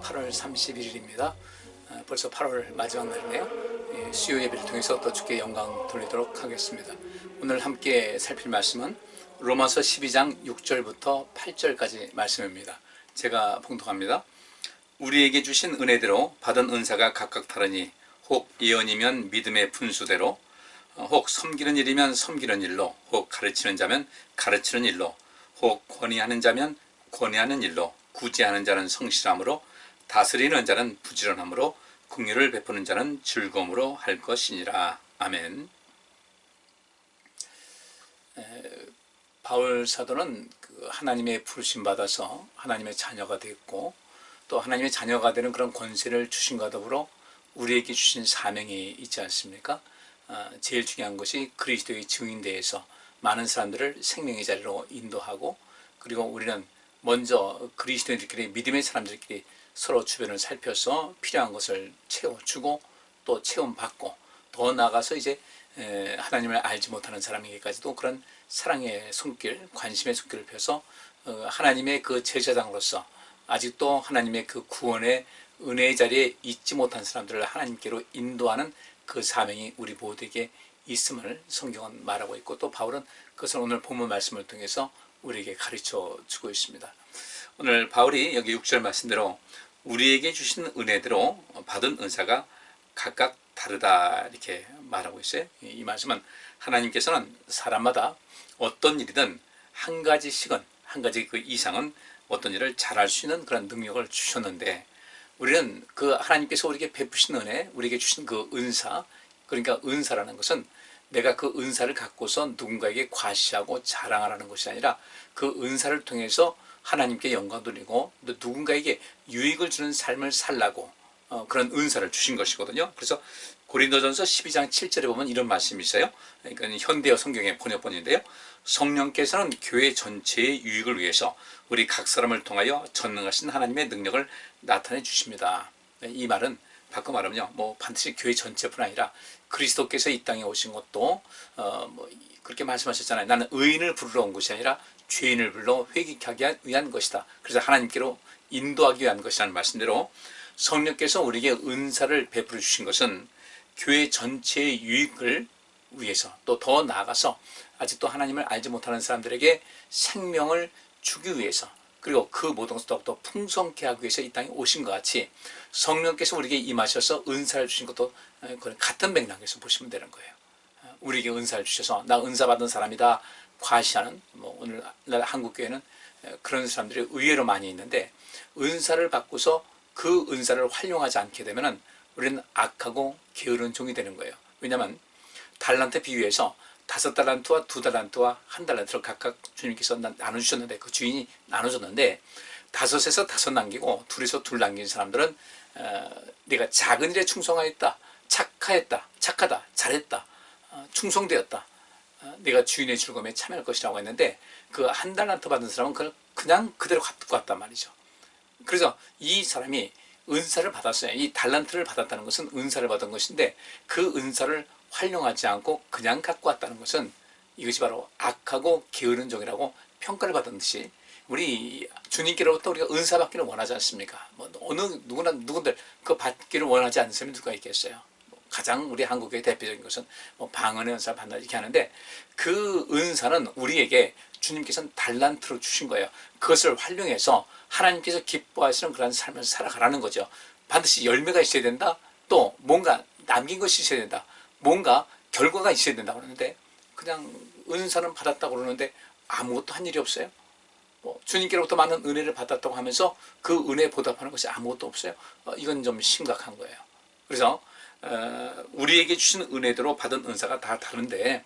안녕하세요. 오늘 8월 31일입니다. 벌써 8월 마지막 날이네요. 예, 수요 예배를 통해서 또 주께 영광 돌리도록 하겠습니다. 오늘 함께 살필 말씀은 로마서 12장 6절부터 8절까지 말씀입니다. 제가 봉독합니다. 우리에게 주신 은혜대로 받은 은사가 각각 다르니 혹 예언이면 믿음의 분수대로 어, 혹 섬기는 일이면 섬기는 일로 혹 가르치는 자면 가르치는 일로 혹 권위하는 자면 권위하는 일로 구제하는 자는 성실함으로 다스리는 자는 부지런함으로 긍휼을 베푸는 자는 즐거움으로 할 것이니라. 아멘. 에, 바울 사도는 그 하나님의 부르심 받아서 하나님의 자녀가 됐고 또 하나님의 자녀가 되는 그런 권세를 주신과 더불어 우리에게 주신 사명이 있지 않습니까? 아, 제일 중요한 것이 그리스도의 증인대에서 많은 사람들을 생명의 자리로 인도하고 그리고 우리는 먼저 그리스도인들끼리 믿음의 사람들끼리 서로 주변을 살펴서 필요한 것을 채워주고 또 체험받고 더 나아가서 이제 하나님을 알지 못하는 사람에게까지도 그런 사랑의 손길, 관심의 손길을 펴서 어, 하나님의 그 제사장으로서 아직도 하나님의 그 구원의 은혜의 자리에 있지 못한 사람들을 하나님께로 인도하는 그 사명이 우리 모두에게 있음을 성경은 말하고 있고 또 바울은 그것을 오늘 본문 말씀을 통해서 우리에게 가르쳐 주고 있습니다. 오늘 바울이 여기 6절 말씀대로 우리에게 주신 은혜대로 받은 은사가 각각 다르다 이렇게 말하고 있어요. 이 말씀은 하나님께서는 사람마다 어떤 일이든 한 가지씩은 한 가지 그 이상은 어떤 일을 잘할 수 있는 그런 능력을 주셨는데 우리는 그 하나님께서 우리에게 베푸신 은혜, 우리에게 주신 그 은사, 그러니까 은사라는 것은 내가 그 은사를 갖고서 누군가에게 과시하고 자랑하라는 것이 아니라 그 은사를 통해서 하나님께 영광 돌리고 또 누군가에게 유익을 주는 삶을 살라고 어, 그런 은사를 주신 것이거든요. 그래서 고린도전서 12장 7절에 보면 이런 말씀이 있어요. 그러니까 현대어 성경의 번역본인데요. 성령께서는 교회 전체의 유익을 위해서 우리 각 사람을 통하여 전능하신 하나님의 능력을 나타내 주십니다. 이 말은 바꿔 말하면요, 뭐 반드시 교회 전체뿐 아니라 그리스도께서 이 땅에 오신 것도 어, 뭐 그렇게 말씀하셨잖아요. 나는 의인을 부르러 온 것이 아니라 죄인을 불러 회개하기 위한 것이다. 그래서 하나님께로 인도하기 위한 것이라는 말씀대로 성령께서 우리에게 은사를 베풀어 주신 것은 교회 전체의 유익을 위해서 또 더 나아가서 아직도 하나님을 알지 못하는 사람들에게 생명을 주기 위해서 그리고 그 모든 것을 더욱더 풍성케 하기 위해서 이 땅에 오신 것 같이 성령께서 우리에게 임하셔서 은사를 주신 것도 같은 맥락에서 보시면 되는 거예요. 우리에게 은사를 주셔서 나 은사 받은 사람이다 과시하는 뭐 오늘날 한국 교회는 그런 사람들이 의외로 많이 있는데 은사를 받고서 그 은사를 활용하지 않게 되면은 우리는 악하고 게으른 종이 되는 거예요. 왜냐하면 달란트 비유에서 다섯 달란트와 두 달란트와 한 달란트를 각각 주님께서 나눠주셨는데 그 주인이 나눠줬는데 다섯에서 다섯 남기고 둘에서 둘 남긴 사람들은 어, 내가 작은 일에 충성하였다, 착하였다, 착하다, 잘했다, 어, 충성되었다. 어, 내가 주인의 즐거움에 참여할 것이라고 했는데 그 한 달란트 받은 사람은 그걸 그냥 그대로 갖고 왔단 말이죠. 그래서 이 사람이 은사를 받았어요. 이 달란트를 받았다는 것은 은사를 받은 것인데 그 은사를 활용하지 않고 그냥 갖고 왔다는 것은 이것이 바로 악하고 게으른 종이라고 평가를 받은 듯이 우리 주님께로부터 우리가 은사 받기를 원하지 않습니까? 뭐 어느 누구나 누군들 그 받기를 원하지 않으면 누가 있겠어요? 뭐 가장 우리 한국의 대표적인 것은 뭐 방언의 은사를 받는다 이렇게 하는데 그 은사는 우리에게 주님께서는 달란트로 주신 거예요. 그것을 활용해서 하나님께서 기뻐하시는 그런 삶을 살아가라는 거죠. 반드시 열매가 있어야 된다. 또 뭔가 남긴 것이 있어야 된다. 뭔가 결과가 있어야 된다고 그러는데 그냥 은사는 받았다고 그러는데 아무것도 한 일이 없어요. 뭐 주님께로부터 많은 은혜를 받았다고 하면서 그 은혜에 보답하는 것이 아무것도 없어요. 어, 이건 좀 심각한 거예요. 그래서 어, 우리에게 주신 은혜대로 받은 은사가 다 다른데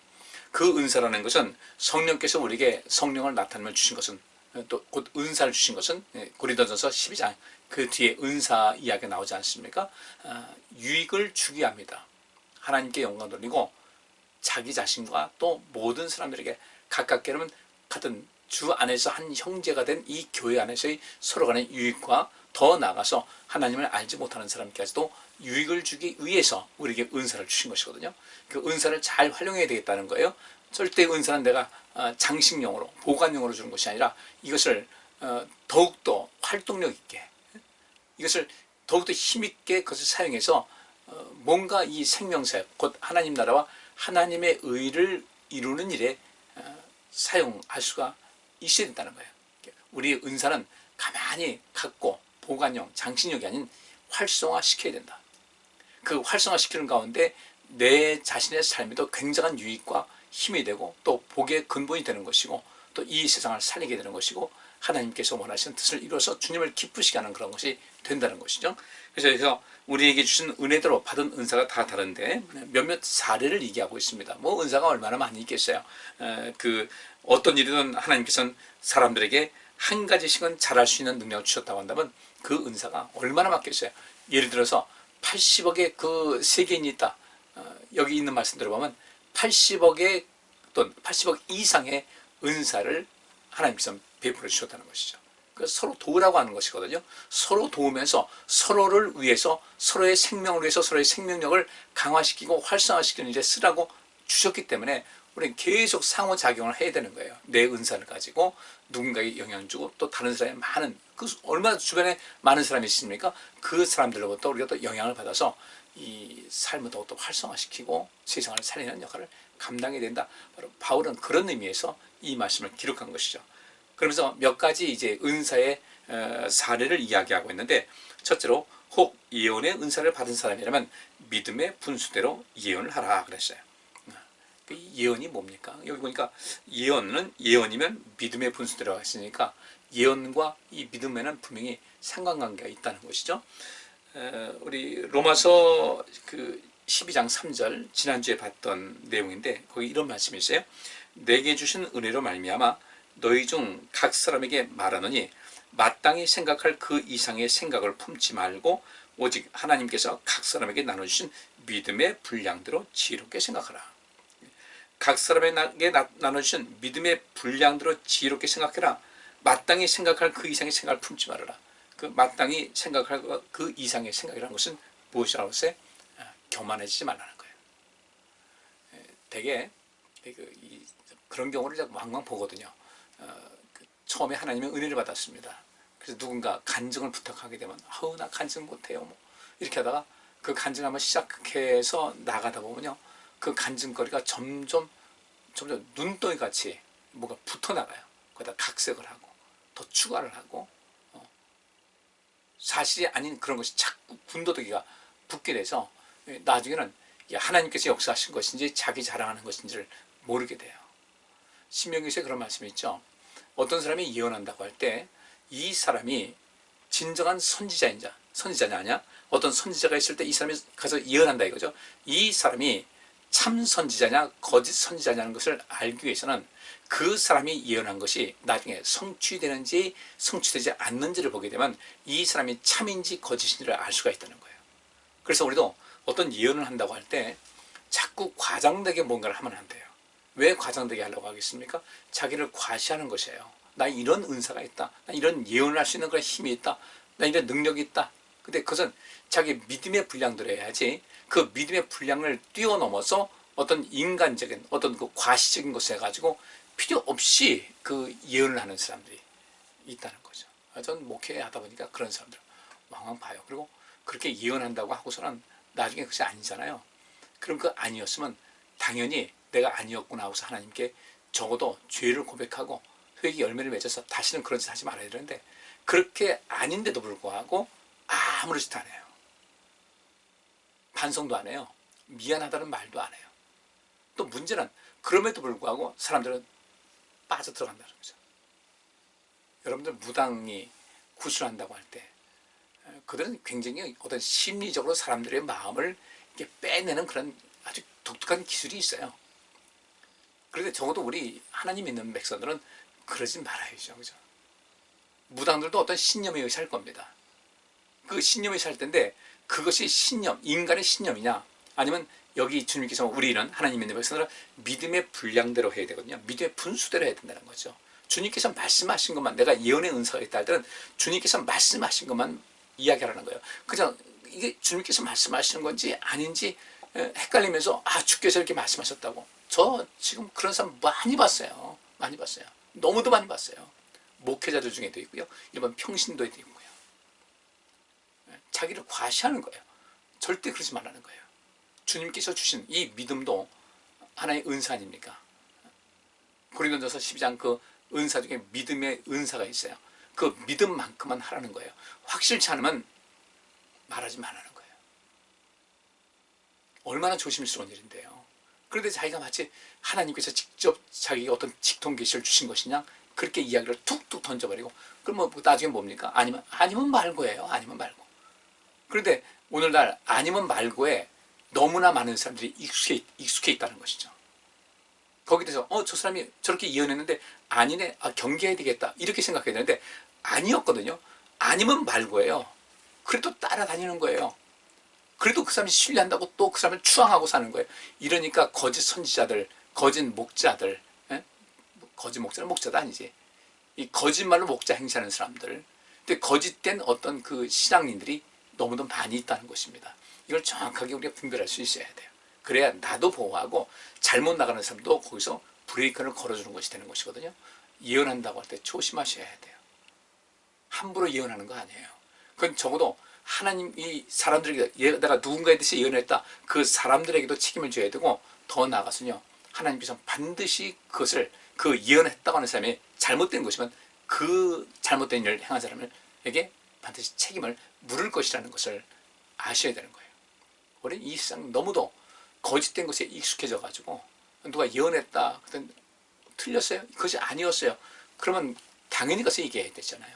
그 은사라는 것은 성령께서 우리에게 성령을 나타내며 주신 것은 또 곧 은사를 주신 것은 예, 고린도전서 12장 그 뒤에 은사 이야기가 나오지 않습니까? 어, 유익을 주기 합니다. 하나님께 영광 돌리고 자기 자신과 또 모든 사람들에게 가깝게 하면 같은 주 안에서 한 형제가 된 이 교회 안에서의 서로 간의 유익과 더 나아가서 하나님을 알지 못하는 사람까지도 유익을 주기 위해서 우리에게 은사를 주신 것이거든요. 그 은사를 잘 활용해야 되겠다는 거예요. 절대 은사는 내가 어, 장식용으로 보관용으로 주는 것이 아니라 이것을 어, 더욱더 활동력 있게 이것을 더욱더 힘있게 그것을 사용해서 어, 뭔가 이 생명사역, 곧 하나님 나라와 하나님의 의를 이루는 일에 어, 사용할 수가 있어야 된다는 거예요. 우리의 은사는 가만히 갖고 보관용, 장신용이 아닌 활성화시켜야 된다. 그 활성화시키는 가운데 내 자신의 삶에도 굉장한 유익과 힘이 되고 또 복의 근본이 되는 것이고 또 이 세상을 살리게 되는 것이고 하나님께서 원하시는 뜻을 이루어서 주님을 기쁘시게 하는 그런 것이 된다는 것이죠. 그래서 우리에게 주신 은혜대로 받은 은사가 다 다른데 몇몇 사례를 얘기하고 있습니다. 뭐 은사가 얼마나 많이 있겠어요. 에, 그 어떤 일이든 하나님께서는 사람들에게 한 가지씩은 잘할 수 있는 능력을 주셨다고 한다면 그 은사가 얼마나 많겠어요. 예를 들어서 80억의 그 세계인이 있다. 어, 여기 있는 말씀 들어보면 80억의 또는 80억 이상의 은사를 하나님께서 베풀어 주셨다는 것이죠. 그 서로 도우라고 하는 것이거든요. 서로 도우면서 서로를 위해서 서로의 생명을 위해서 서로의 생명력을 강화시키고 활성화시키는 일에 쓰라고 주셨기 때문에 우리는 계속 상호작용을 해야 되는 거예요. 내 은사를 가지고 누군가에게 영향을 주고 또 다른 사람이 많은 그 얼마나 주변에 많은 사람이 있습니까? 그 사람들로부터 우리가 또 영향을 받아서 이 삶을 더욱더 활성화시키고 세상을 살리는 역할을 감당해야 된다. 바로 바울은 그런 의미에서 이 말씀을 기록한 것이죠. 그러면서 몇 가지 이제 은사의 어, 사례를 이야기하고 있는데 첫째로 혹 예언의 은사를 받은 사람이라면 믿음의 분수대로 예언을 하라 그랬어요. 그 예언이 뭡니까? 여기 보니까 예언은 예언이면 믿음의 분수대로 했으니까 예언과 이 믿음에는 분명히 상관관계가 있다는 것이죠. 에, 우리 로마서 그 12장 3절 지난주에 봤던 내용인데 거기 이런 말씀이 있어요. 내게 주신 은혜로 말미암아 너희 중 각 사람에게 말하노니 마땅히 생각할 그 이상의 생각을 품지 말고 오직 하나님께서 각 사람에게 나눠주신 믿음의 분량대로 지혜롭게 생각하라. 각 사람에게 나- 나눠주신 믿음의 분량대로 지혜롭게 생각해라. 마땅히 생각할 그 이상의 생각을 품지 말아라. 그 마땅히 생각할 그 이상의 생각이라는 것은 무엇이라고 했어요? 아, 교만해지지 말라는 거예요. 에, 되게 그, 이, 그런 경우를 왕왕 보거든요. 어, 그 처음에 하나님의 은혜를 받았습니다. 그래서 누군가 간증을 부탁하게 되면 아우 나 간증 못해요. 뭐 이렇게 하다가 그 간증 한번 시작해서 나가다 보면요. 그 간증거리가 점점 점점 눈덩이 같이 뭐가 붙어 나가요. 거기다 각색을 하고 더 추가를 하고 어, 사실이 아닌 그런 것이 자꾸 군더더기가 붙게 돼서 예, 나중에는 이 하나님께서 역사하신 것인지 자기 자랑하는 것인지를 모르게 돼요. 신명기서에 그런 말씀이 있죠. 어떤 사람이 예언한다고 할 때 이 사람이 진정한 선지자인 자, 선지자냐 아니야? 어떤 선지자가 있을 때 이 사람이 가서 예언한다 이거죠. 이 사람이 참 선지자냐 거짓 선지자냐는 것을 알기 위해서는 그 사람이 예언한 것이 나중에 성취되는지 성취되지 않는지를 보게 되면 이 사람이 참인지 거짓인지를 알 수가 있다는 거예요. 그래서 우리도 어떤 예언을 한다고 할 때 자꾸 과장되게 뭔가를 하면 안 돼요. 왜 과장되게 하려고 하겠습니까? 자기를 과시하는 것이에요. 나 이런 은사가 있다. 나 이런 예언을 할 수 있는 그런 힘이 있다. 나 이런 능력이 있다. 근데 그것은 자기 믿음의 분량대로 해야지 그 믿음의 분량을 뛰어넘어서 어떤 인간적인 어떤 그 과시적인 것을 해가지고 필요 없이 그 예언을 하는 사람들이 있다는 거죠. 아, 전 목회하다 보니까 그런 사람들 왕왕 봐요. 그리고 그렇게 예언한다고 하고서는 나중에 그것이 아니잖아요. 그럼 그 아니었으면 당연히 내가 아니었구나 하고서 하나님께 적어도 죄를 고백하고 회개 열매를 맺어서 다시는 그런 짓 하지 말아야 되는데 그렇게 아닌데도 불구하고 아무렇지도 않아요. 반성도 안 해요. 미안하다는 말도 안 해요. 또 문제는 그럼에도 불구하고 사람들은 빠져 들어간다는 거죠. 여러분들 무당이 구술한다고 할 때 그들은 굉장히 어떤 심리적으로 사람들의 마음을 이렇게 빼내는 그런 아주 독특한 기술이 있어요. 그런데 적어도 우리 하나님 있는 백성들은 그러지 말아야죠. 그죠? 무당들도 어떤 신념에 의해 살 겁니다. 그 신념에 살 텐데 그것이 신념, 인간의 신념이냐 아니면 여기 주님께서 우리는 하나님 있는 백성들은 믿음의 분량대로 해야 되거든요. 믿음의 분수대로 해야 된다는 거죠. 주님께서 말씀하신 것만 내가 예언의 은사가 있다 할 때는 주님께서 말씀하신 것만 이야기하라는 거예요. 그냥 이게 주님께서 말씀하시는 건지 아닌지 에, 헷갈리면서 아 주께서 이렇게 말씀하셨다고 저 지금 그런 사람 많이 봤어요. 많이 봤어요. 너무도 많이 봤어요. 목회자들 중에도 있고요. 일반 평신도에도 있고요. 자기를 과시하는 거예요. 절대 그러지 말라는 거예요. 주님께서 주신 이 믿음도 하나의 은사 아닙니까? 고린도전서 12장 그 은사 중에 믿음의 은사가 있어요. 그 믿음만큼만 하라는 거예요. 확실치 않으면 말하지 말라는 거예요. 얼마나 조심스러운 일인데요. 그런데 자기가 마치 하나님께서 직접 자기가 어떤 직통 계시를 주신 것이냐 그렇게 이야기를 툭툭 던져버리고 그럼 뭐 나중에 뭡니까? 아니면 아니면 말고예요. 아니면 말고. 그런데 오늘날 아니면 말고에 너무나 많은 사람들이 익숙해, 익숙해 있다는 것이죠. 거기에 대해서 어 저 사람이 저렇게 예언했는데 아니네 아 경계해야 되겠다. 이렇게 생각해야 되는데 아니었거든요. 아니면 말고예요. 그래도 따라다니는 거예요. 그래도 그 사람이 신뢰한다고 또 그 사람을 추앙하고 사는 거예요. 이러니까 거짓 선지자들 거짓 목자들 예? 거짓 목자는 목자도 아니지. 이 거짓말로 목자 행세하는 사람들. 근데 거짓된 어떤 그 신앙인들이 너무도 많이 있다는 것입니다 이걸 정확하게 우리가 분별할 수 있어야 돼요 그래야 나도 보호하고 잘못 나가는 사람도 거기서 브레이크를 걸어주는 것이 되는 것이거든요. 예언한다고 할 때 조심하셔야 돼요. 함부로 예언하는 거 아니에요. 그건 적어도 하나님 이 사람들에게 예, 내가 누군가에 대해서 예언했다. 그 사람들에게도 책임을 져야 되고 더 나아가서요. 하나님께서 반드시 그것을 그 예언했다고 하는 사람이 잘못된 것이면 그 잘못된 일을 행한 사람에게 반드시 책임을 물을 것이라는 것을 아셔야 되는 거예요. 우리 이 세상 너무도 거짓된 것에 익숙해져 가지고 누가 예언했다. 틀렸어요? 그것이 아니었어요. 그러면 당연히 가서 얘기해야 되잖아요.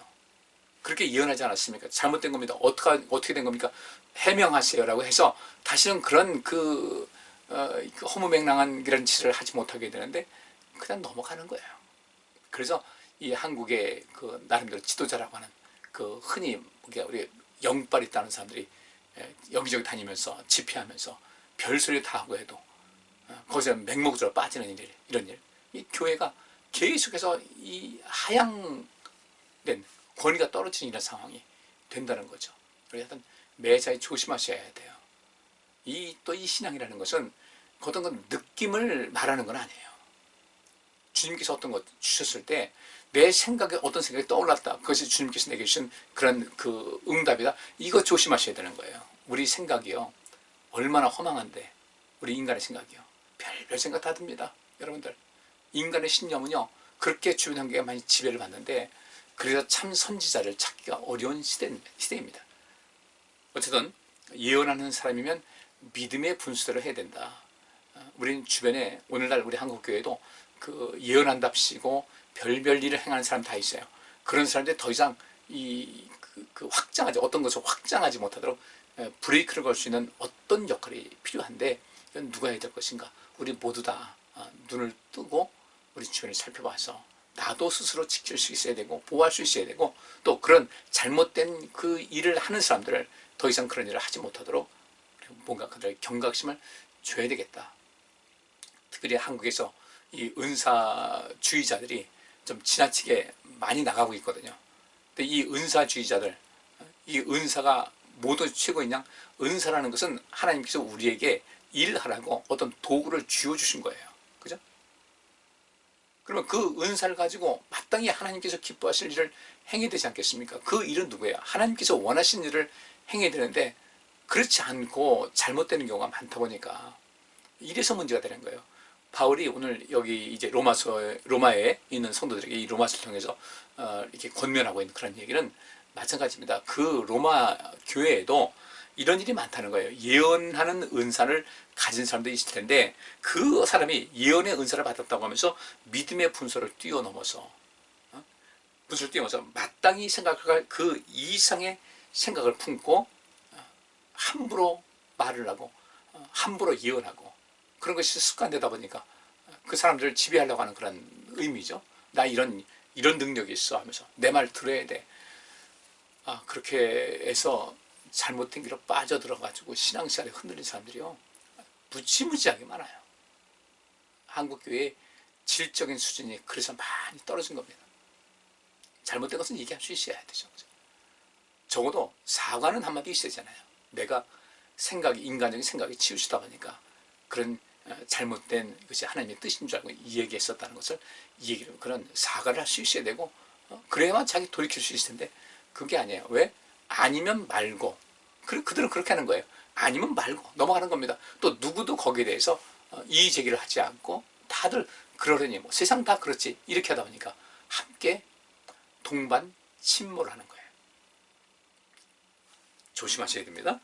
그렇게 예언하지 않았습니까? 잘못된 겁니다. 어떻게, 어떻게 된 겁니까? 해명하세요라고 해서 다시는 그런 그, 어, 그 허무맹랑한 그런 짓을 하지 못하게 되는데 그냥 넘어가는 거예요. 그래서 이 한국의 그 나름대로 지도자라고 하는 그 흔히 우리 영빨 있다는 사람들이 예, 여기저기 다니면서 집회하면서 별소리 다 하고 해도 어, 거기서 맹목적으로 빠지는 일, 이런 일. 이 교회가 계속해서 이 하향된 권위가 떨어지는 이런 상황이 된다는 거죠. 그래서 매사에 조심하셔야 돼요. 이 또 이 신앙이라는 것은 어떤 건 느낌을 말하는 건 아니에요. 주님께서 어떤 것 주셨을 때 내 생각에 어떤 생각이 떠올랐다. 그것이 주님께서 내게 주신 그런 그 응답이다. 이거 조심하셔야 되는 거예요. 우리 생각이요. 얼마나 허망한데 우리 인간의 생각이요. 별별 생각 다 듭니다. 여러분들 인간의 신념은요. 그렇게 주변 환경에 많이 지배를 받는데 그래서 참 선지자를 찾기가 어려운 시대, 시대입니다. 어쨌든 예언하는 사람이면 믿음의 분수대로 해야 된다. 어, 우리는 주변에 오늘날 우리 한국 교회도 그 예언한답시고 별별 일을 행하는 사람 다 있어요. 그런 사람들 더 이상 이 그, 그 확장하지 어떤 것을 확장하지 못하도록 에, 브레이크를 걸 수 있는 어떤 역할이 필요한데 이건 누가 해야 될 것인가? 우리 모두 다 어, 눈을 뜨고 우리 주변을 살펴봐서 나도 스스로 지킬 수 있어야 되고 보호할 수 있어야 되고 또 그런 잘못된 그 일을 하는 사람들을 더 이상 그런 일을 하지 못하도록 뭔가 그들의 경각심을 줘야 되겠다. 특별히 한국에서 이 은사주의자들이 좀 지나치게 많이 나가고 있거든요. 근데 이 은사주의자들, 이 은사가 모두 최고이냐? 은사라는 것은 하나님께서 우리에게 일하라고 어떤 도구를 쥐어주신 거예요. 그죠? 그러면 그 은사를 가지고 마땅히 하나님께서 기뻐하실 일을 행해야 되지 않겠습니까? 그 일은 누구예요? 하나님께서 원하신 일을 행해야 되는데 그렇지 않고 잘못되는 경우가 많다 보니까 이래서 문제가 되는 거예요. 바울이 오늘 여기 이제 로마서 로마에 있는 성도들에게 이 로마서를 통해서 어, 이렇게 권면하고 있는 그런 얘기는 마찬가지입니다. 그 로마 교회에도 이런 일이 많다는 거예요. 예언하는 은사를 가진 사람들이 있을 텐데 그 사람이 예언의 은사를 받았다고 하면서 믿음의 분서를 뛰어넘어서 어? 분서를 뛰어넘어서 마땅히 생각할 그 이상의 생각을 품고 어, 함부로 말을 하고 어, 함부로 예언하고 그런 것이 습관되다 보니까 그 사람들을 지배하려고 하는 그런 의미죠. 나 이런 이런 능력이 있어 하면서 내 말 들어야 돼. 아 그렇게 해서 잘못된 길로 빠져들어가지고 신앙생활에 흔들린 사람들이요. 무지무지하게 많아요. 한국 교회의 질적인 수준이 그래서 많이 떨어진 겁니다. 잘못된 것은 얘기할 수 있어야 되죠. 적어도 사과는 한마디 있어야 되잖아요. 내가 생각이, 인간적인 생각이 치우치다 보니까 그런 어, 잘못된 것이 하나님의 뜻인 줄 알고 이 얘기했었다는 것을 이 얘기를 그런 사과를 할 수 있어야 되고 어, 그래야만 자기 돌이킬 수 있을 텐데 그게 아니에요. 왜? 아니면 말고 그, 그들은 그렇게 하는 거예요. 아니면 말고 넘어가는 겁니다. 또 누구도 거기에 대해서 어, 이의 제기를 하지 않고 다들 그러려니 뭐 세상 다 그렇지 이렇게 하다 보니까 함께 동반 침몰을 하는 거예요. 조심하셔야 됩니다.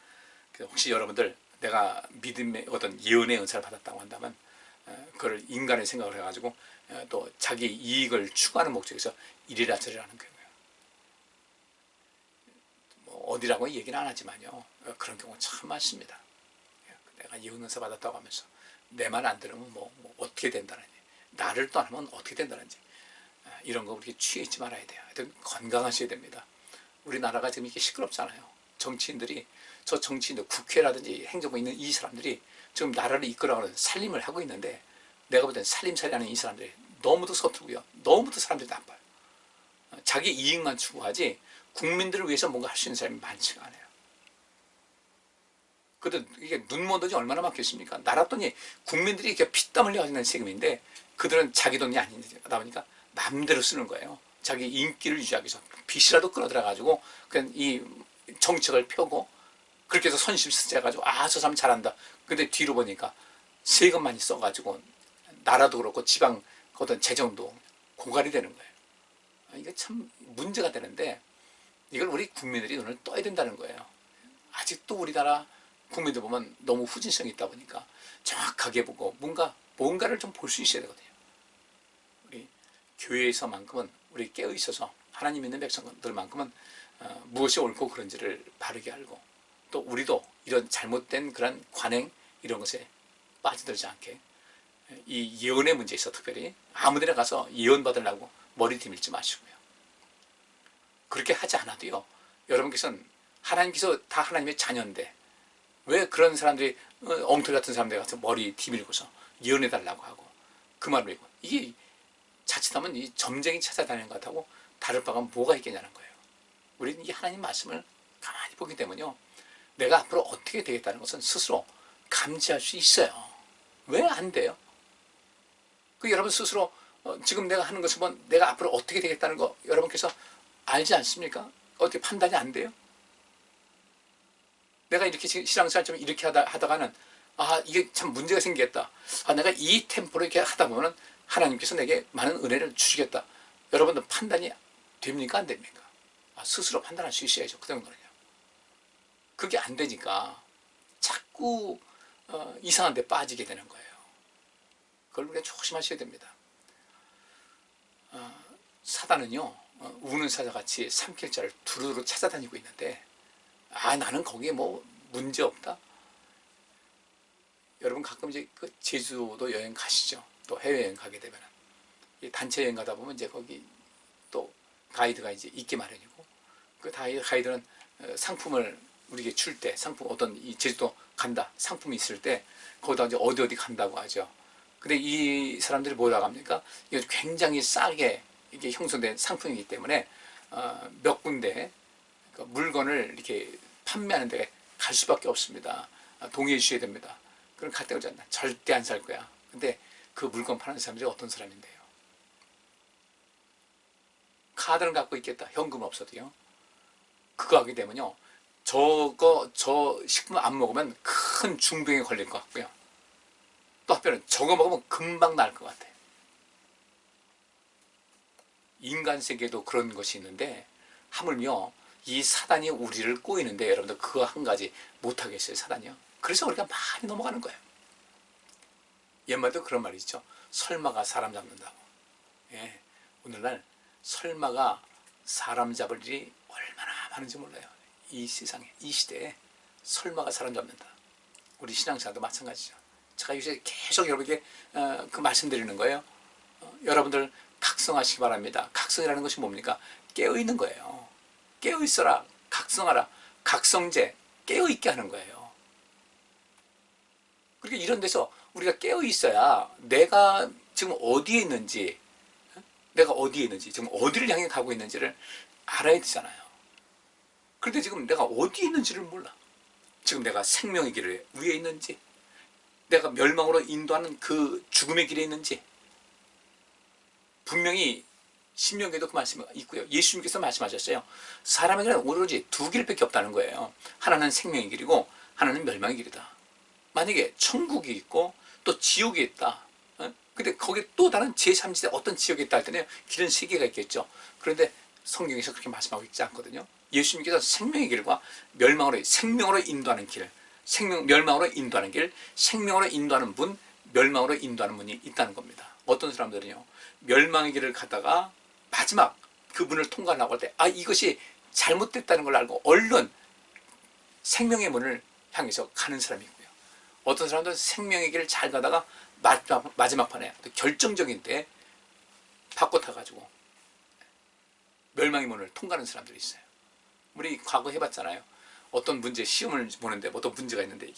혹시 여러분들 내가 믿음의 어떤 예언의 은사를 받았다고 한다면 어, 그걸 인간의 생각을 해가지고 어, 또 자기 이익을 추구하는 목적에서 이리라 저리라 하는 거예요. 뭐 어디라고 얘기는 안 하지만요. 어, 그런 경우 참 많습니다. 예, 내가 예언 은사 받았다고 하면서 내 말 안 들으면 뭐, 뭐 어떻게 된다는지 나를 떠나면 어떻게 된다는지 아, 이런 거 우리 취해 있지 말아야 돼요. 하여튼 건강하셔야 됩니다. 우리나라가 지금 이렇게 시끄럽잖아요. 정치인들이 저 정치인들 국회라든지 행정부에 있는 이 사람들이 지금 나라를 이끌어가는 살림을 하고 있는데 내가 볼 땐 살림살이 하는 이 사람들이 너무도 서투르고요. 너무도 사람들이 나빠요. 어, 자기 이익만 추구하지 국민들을 위해서 뭔가 할 수 있는 사람이 많지가 않아요. 그들 이게 눈먼 돈이 얼마나 많겠습니까? 나라 돈이 국민들이 이렇게 피땀 흘려 가지는 세금인데 그들은 자기 돈이 아니다 보니까 마음대로 쓰는 거예요. 자기 인기를 유지하기 위해서 빚이라도 끌어들여 가지고 그냥 이 정책을 펴고 그렇게 해서 선심 쓰자가지고 아 저 사람 잘한다. 근데 뒤로 보니까 세금 많이 써가지고 나라도 그렇고 지방 어떤 재정도 고갈이 되는 거예요. 아, 이게 참 문제가 되는데 이걸 우리 국민들이 눈을 떠야 된다는 거예요. 아직도 우리나라 국민들 보면 너무 후진성이 있다 보니까 정확하게 보고 뭔가 뭔가를 좀 볼 수 있어야 되거든요. 우리 교회에서만큼은 우리 깨어 있어서 하나님 믿는 백성들만큼은 어, 무엇이 옳고 그른지를 바르게 알고 또 우리도 이런 잘못된 그런 관행 이런 것에 빠져들지 않게 이 예언의 문제에 있어 특별히 아무 데나 가서 예언 받으려고 머리 디밀지 마시고요. 그렇게 하지 않아도요. 여러분께서는 하나님께서 다 하나님의 자녀인데 왜 그런 사람들이 어, 엉터리 같은 사람들 가서 머리 디밀고서 예언해 달라고 하고 그 말을 하고 이게 자칫하면 이 점쟁이 찾아다니는 것 같고 다를 바가 뭐가 있겠냐는 거예요. 우리는 이 하나님 말씀을 가만히 보기 때문에요. 내가 앞으로 어떻게 되겠다는 것은 스스로 감지할 수 있어요. 왜 안 돼요? 그 여러분 스스로 어, 지금 내가 하는 것을 보면 내가 앞으로 어떻게 되겠다는 거 여러분께서 알지 않습니까? 어떻게 판단이 안 돼요? 내가 이렇게 신앙생활 좀 이렇게 하다, 하다 가는 아 이게 참 문제가 생기겠다. 아 내가 이 템포로 이렇게 하다 보면은 하나님께서 내게 많은 은혜를 주시겠다. 여러분들 판단이 됩니까 안 됩니까? 아, 스스로 판단할 수 있어야죠. 그 정도는요. 그게 안 되니까 자꾸 어, 이상한 데 빠지게 되는 거예요. 그걸 우리가 조심하셔야 됩니다. 어, 사단은요, 어, 우는 사자같이 삼킬 자를 두루두루 찾아다니고 있는데, 아, 나는 거기에 뭐 문제 없다? 여러분 가끔 이제 그 제주도 여행 가시죠. 또 해외여행 가게 되면은. 이 단체 여행 가다 보면 이제 거기 또 가이드가 이제 있기 마련이고, 그 가이드는 어, 상품을 우리에게 줄 때, 상품 어떤 이 제주도 간다, 상품이 있을 때, 거기다 이제 어디 어디 간다고 하죠. 근데 이 사람들이 뭐라고 합니까? 이거 굉장히 싸게 이게 형성된 상품이기 때문에 어, 몇 군데 그 물건을 이렇게 판매하는 데 갈 수밖에 없습니다. 아, 동의해 주셔야 됩니다. 그럼 갈 때가 잖아 절대 안 살 거야. 근데 그 물건 파는 사람들이 어떤 사람인데요? 카드는 갖고 있겠다. 현금 없어도요. 그거 하게 되면요. 저거 저 식품 안 먹으면 큰 중병에 걸릴 것 같고요. 또 한편은 저거 먹으면 금방 나을 것 같아요. 인간 세계도 그런 것이 있는데 하물며 이 사단이 우리를 꼬이는데 여러분들 그거 한 가지 못하겠어요 사단이요. 그래서 우리가 많이 넘어가는 거예요. 옛말도 그런 말이 있죠. 설마가 사람 잡는다고. 예, 오늘날 설마가 사람 잡을 일이 얼마나 많은지 몰라요. 이 세상에, 이 시대에 설마가 사람 잡는다. 우리 신앙생활도 마찬가지죠. 제가 요새 계속 여러분에게 어, 그 말씀드리는 거예요. 어, 여러분들 각성하시기 바랍니다. 각성이라는 것이 뭡니까? 깨어 있는 거예요. 깨어 있어라. 각성하라. 각성제 깨어 있게 하는 거예요. 그러니까 이런 데서 우리가 깨어 있어야 내가 지금 어디에 있는지, 어? 내가 어디에 있는지, 지금 어디를 향해 가고 있는지를 알아야 되잖아요. 그런데 지금 내가 어디에 있는지를 몰라. 지금 내가 생명의 길을 위에 있는지, 내가 멸망으로 인도하는 그 죽음의 길에 있는지 분명히 신명기도 그 말씀이 있고요. 예수님께서 말씀하셨어요. 사람에게는 오로지 두 길밖에 없다는 거예요. 하나는 생명의 길이고 하나는 멸망의 길이다. 만약에 천국이 있고 또 지옥이 있다. 어? 근데 거기에 또 다른 제3지대 어떤 지역이 있다 할 때는 길은 세 개가 있겠죠. 그런데 성경에서 그렇게 말씀하고 있지 않거든요. 예수님께서 생명의 길과 멸망으로 생명으로 인도하는 길, 생명 멸망으로 인도하는 길, 생명으로 인도하는 문, 멸망으로 인도하는 문이 있다는 겁니다. 어떤 사람들은요. 멸망의 길을 가다가 마지막 그 문을 통과하려고 할 때 아 이것이 잘못됐다는 걸 알고 얼른 생명의 문을 향해서 가는 사람이 있고요. 어떤 사람들은 생명의 길을 잘 가다가 마지막, 마지막 판에 또 결정적인 때 바꿔 타가지고 멸망의 문을 통과하는 사람들이 있어요. 우리 과거 해봤잖아요. 어떤 문제 시험을 보는데 어떤 문제가 있는데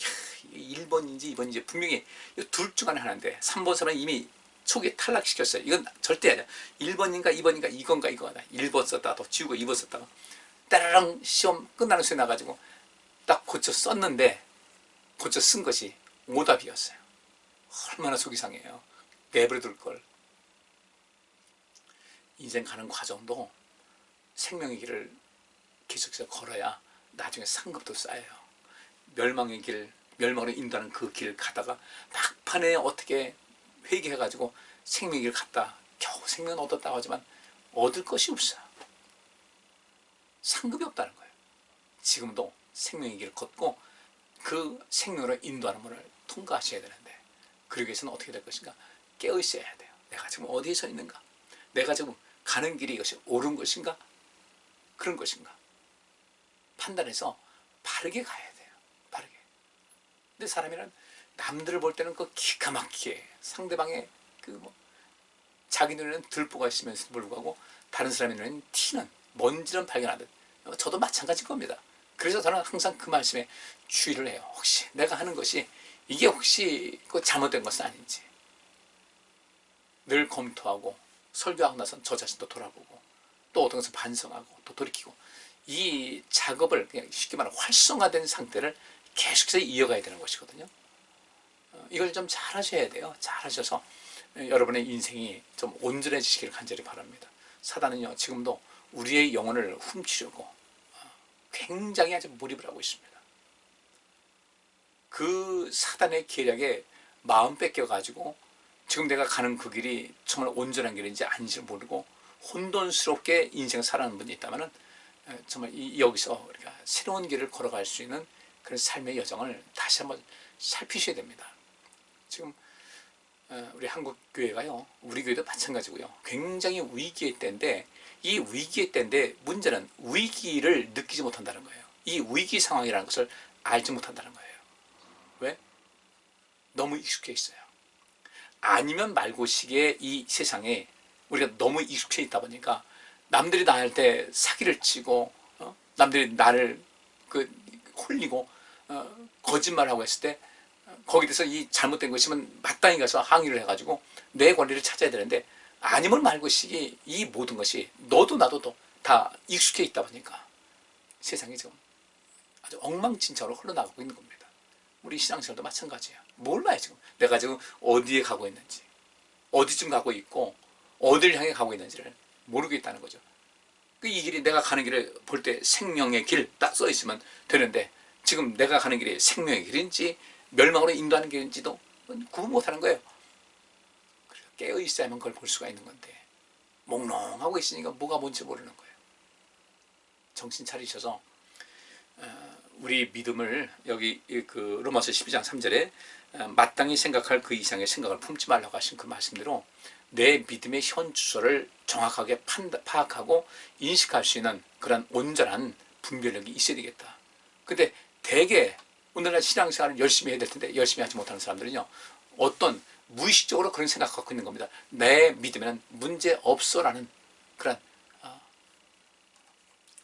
1번인지 2번인지 분명히 둘 중 하나인데 3번 사람은 이미 초기에 탈락시켰어요. 이건 절대 아니야. 1번인가 2번인가 이건가 이거다. 1번 썼다가 또 지우고 2번 썼다가 따라랑 시험 끝나는 수에 나가지고 딱 고쳐 썼는데 고쳐 쓴 것이 오답이었어요. 얼마나 속이 상해요. 내버려 둘 걸. 인생 가는 과정도 생명의 길을 계속해서 걸어야 나중에 상급도 쌓여요. 멸망의 길, 멸망으로 인도하는 그길 가다가 막판에 어떻게 회개해가지고 생명의 길 갔다 겨우 생명은 얻었다고 하지만 얻을 것이 없어요. 상급이 없다는 거예요. 지금도 생명의 길을 걷고 그 생명으로 인도하는 문을 통과하셔야 되는데 그러기 위해서는 어떻게 될 것인가? 깨어 있어야 돼요. 내가 지금 어디에 서 있는가? 내가 지금 가는 길이 이것이 옳은 것인가? 그런 것인가? 판단해서 바르게 가야 돼요. 바르게. 근데 사람이란 남들을 볼 때는 그 기가 막히게 상대방의 그 뭐 자기 눈에는 들보가 있으면서 불구하고 다른 사람의 눈에는 티는 먼지는 발견하듯 저도 마찬가지일 겁니다. 그래서 저는 항상 그 말씀에 주의를 해요. 혹시 내가 하는 것이 이게 혹시 그 잘못된 것은 아닌지 늘 검토하고 설교하고 나서 저 자신도 돌아보고 또 어떤 것을 반성하고 또 돌이키고 이 작업을 그냥 쉽게 말하면 활성화된 상태를 계속해서 이어가야 되는 것이거든요. 어, 이걸 좀 잘 하셔야 돼요. 잘 하셔서 여러분의 인생이 좀 온전해지시길 간절히 바랍니다. 사단은요, 지금도 우리의 영혼을 훔치려고 어, 굉장히 아주 몰입을 하고 있습니다. 그 사단의 계략에 마음 뺏겨가지고 지금 내가 가는 그 길이 정말 온전한 길인지 아닌지 모르고 혼돈스럽게 인생 살아가는 분이 있다면 정말 이, 여기서 우리가 새로운 길을 걸어갈 수 있는 그런 삶의 여정을 다시 한번 살피셔야 됩니다. 지금 어, 우리 한국 교회가요, 우리 교회도 마찬가지고요. 굉장히 위기의 때인데 이 위기의 때인데 문제는 위기를 느끼지 못한다는 거예요. 이 위기 상황이라는 것을 알지 못한다는 거예요. 왜? 너무 익숙해 있어요. 아니면 말고식의 이 세상에 우리가 너무 익숙해 있다 보니까 남들이 나한테 사기를 치고 어? 남들이 나를 그 홀리고 어, 거짓말하고 했을 때 어, 거기에 대해서 이 잘못된 것이면 마땅히 가서 항의를 해가지고 내 권리를 찾아야 되는데 아니면 말고식이 이 모든 것이 너도 나도 다 익숙해 있다 보니까 세상이 지금 아주 엉망진창으로 흘러나가고 있는 겁니다. 우리 신앙생활도 마찬가지예요. 몰라요 지금 내가 지금 어디에 가고 있는지 어디쯤 가고 있고 어디를 향해 가고 있는지를 모르겠다는 거죠. 그이 길이 내가 가는 길을 볼 때 생명의 길 딱 써 있으면 되는데 지금 내가 가는 길이 생명의 길인지 멸망으로 인도하는 길인지도 구분 못하는 거예요. 깨어 있어야만 그걸 볼 수가 있는 건데 몽롱하고 있으니까 뭐가 뭔지 모르는 거예요. 정신 차리셔서 어, 우리 믿음을 여기 그 로마서 12장 3절에 어, 마땅히 생각할 그 이상의 생각을 품지 말라고 하신 그 말씀대로 내 믿음의 현 주소를 정확하게 파악하고 인식할 수 있는 그런 온전한 분별력이 있어야 되겠다. 근데 대개 오늘날 신앙생활을 열심히 해야 될 텐데 열심히 하지 못하는 사람들은요. 어떤 무의식적으로 그런 생각 갖고 있는 겁니다. 내 믿음에는 문제 없어라는 그런 어,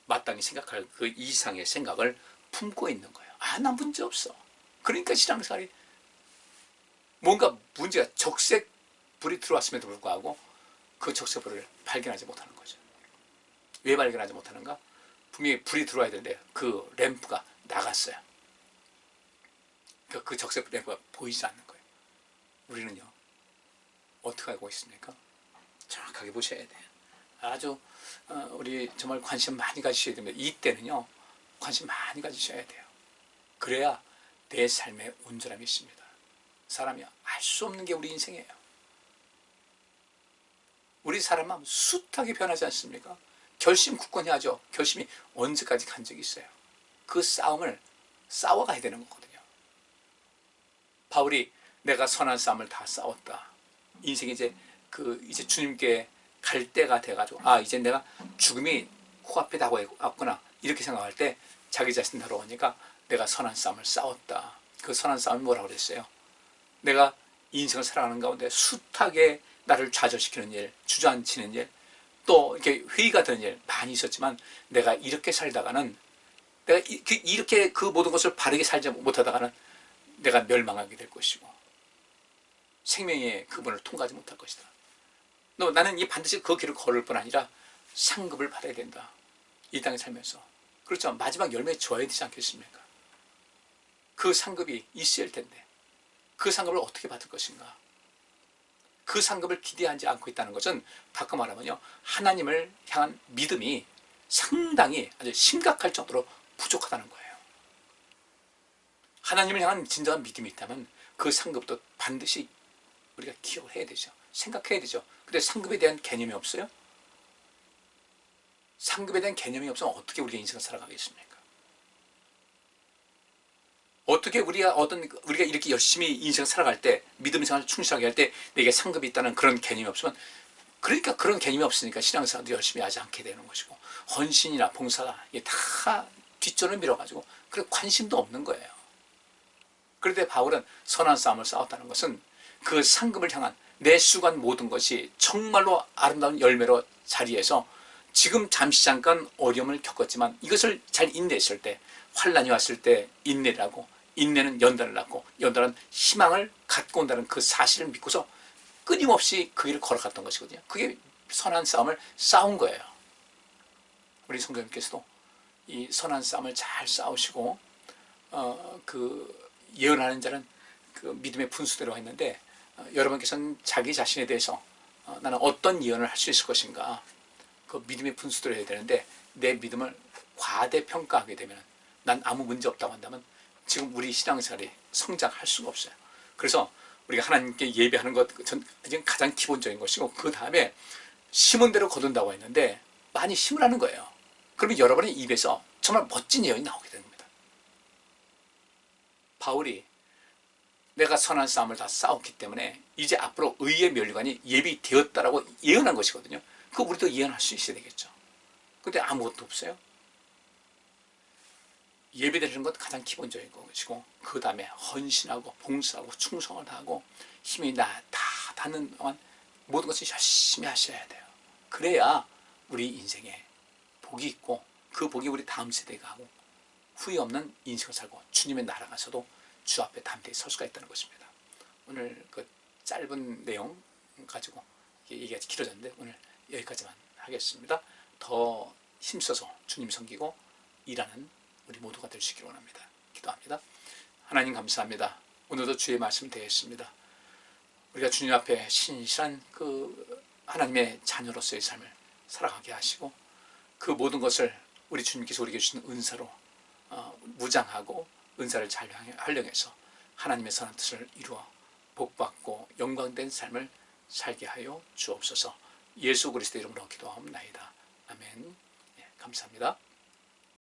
마땅히 생각할 그 이상의 생각을 품고 있는 거예요. 아, 나 문제 없어. 그러니까 신앙생활이 뭔가 문제가 적색 불이 들어왔음에도 불구하고 그 적색불을 발견하지 못하는 거죠. 왜 발견하지 못하는가? 분명히 불이 들어와야 되는데 그 램프가 나갔어요. 그, 그 적색 램프가 보이지 않는 거예요. 우리는요, 어떻게 알고 있습니까? 정확하게 보셔야 돼요. 아주 어, 우리 정말 관심 많이 가지셔야 됩니다. 이때는요 관심 많이 가지셔야 돼요. 그래야 내 삶에 온전함이 있습니다. 사람이 알 수 없는 게 우리 인생이에요. 우리 사람 마음 숱하게 변하지 않습니까? 결심 굳건히 하죠. 결심이 언제까지 간 적이 있어요. 그 싸움을 싸워가야 되는 거거든요. 바울이 내가 선한 싸움을 다 싸웠다. 인생이 이제 그 이제 주님께 갈 때가 돼가지고 아 이제 내가 죽음이 코앞에 다가왔구나 이렇게 생각할 때 자기 자신 돌아오니까 내가 선한 싸움을 싸웠다. 그 선한 싸움이 뭐라고 그랬어요? 내가 인생을 살아가는 가운데 숱하게 나를 좌절시키는 일, 주저앉히는 일, 또 이렇게 회의가 되는 일 많이 있었지만 내가 이렇게 살다가는 내가 이- 그- 이렇게 그 모든 것을 바르게 살지 못하다가는 내가 멸망하게 될 것이고 생명의 그분을 통과하지 못할 것이다. 너 나는 이 반드시 그 길을 걸을 뿐 아니라 상급을 받아야 된다. 이 땅에 살면서 그렇죠. 마지막 열매 줘야 되지 않겠습니까? 그 상급이 있어야 할 텐데 그 상급을 어떻게 받을 것인가? 그 상급을 기대하지 않고 있다는 것은 바꿔 말하면요 하나님을 향한 믿음이 상당히 아주 심각할 정도로 부족하다는 거예요. 하나님을 향한 진정한 믿음이 있다면 그 상급도 반드시 우리가 기억을 해야 되죠. 생각해야 되죠. 근데 상급에 대한 개념이 없어요? 상급에 대한 개념이 없으면 어떻게 우리가 인생을 살아가겠습니까? 어떻게 우리가 어떤 우리가 이렇게 열심히 인생을 살아갈 때 믿음 생활을 충실하게 할 때 내게 상급이 있다는 그런 개념이 없으면 그러니까 그런 개념이 없으니까 신앙생활도 열심히 하지 않게 되는 것이고 헌신이나 봉사가 이게 다 뒷전을 밀어가지고 그래 관심도 없는 거예요. 그런데 바울은 선한 싸움을 싸웠다는 것은 그 상급을 향한 내 수간 모든 것이 정말로 아름다운 열매로 자리에서 지금 잠시 잠깐 어려움을 겪었지만 이것을 잘 인내했을 때 환란이 왔을 때 인내라고 인내는 연단을 낳고 연단은 희망을 갖고 온다는 그 사실을 믿고서 끊임없이 그 길을 걸어갔던 것이거든요. 그게 선한 싸움을 싸운 거예요. 우리 성경님께서도 이 선한 싸움을 잘 싸우시고 어, 그 예언하는 자는 그 믿음의 분수대로 했는데 어, 여러분께서는 자기 자신에 대해서 어, 나는 어떤 예언을 할 수 있을 것인가 그 믿음의 분수대로 해야 되는데 내 믿음을 과대평가하게 되면 난 아무 문제 없다고 한다면 지금 우리 신앙생활이 성장할 수가 없어요. 그래서 우리가 하나님께 예배하는 것 전 가장 기본적인 것이고 그 다음에 심은 대로 거둔다고 했는데 많이 심으라는 거예요. 그러면 여러분의 입에서 정말 멋진 예언이 나오게 겁니다. 바울이 내가 선한 싸움을 다 싸웠기 때문에 이제 앞으로 의의 멸관이 예비되었다라고 예언한 것이거든요. 그 우리도 예언할 수 있어야 되겠죠. 근데 아무것도 없어요. 예배드리는 것 가장 기본적인 것이고 그 다음에 헌신하고 봉사하고 충성을 다하고 힘이 나 다 닿는 동안 모든 것을 열심히 하셔야 돼요. 그래야 우리 인생에 복이 있고 그 복이 우리 다음 세대가 하고 후회 없는 인생을 살고 주님의 나라 가서도 주 앞에 담대히 설 수가 있다는 것입니다. 오늘 그 짧은 내용 가지고 얘기가 길어졌는데 오늘 여기까지만 하겠습니다. 더 힘써서 주님 섬기고 일하는 우리 모두가 있기를 원합니다. 기도합니다. 하나님 감사합니다. 오늘도 주의 말씀 되었습니다. 우리가 주님 앞에 신실한 그 하나님의 자녀로서의 삶을 살아가게 하시고 그 모든 것을 우리 주님께서 우리에게 주신 은사로 어, 무장하고 은사를 잘 활용해서 하나님의 선한 뜻을 이루어 복받고 영광된 삶을 살게 하여 주옵소서 예수 그리스도 이름으로 기도하옵나이다. 아멘. 예, 감사합니다.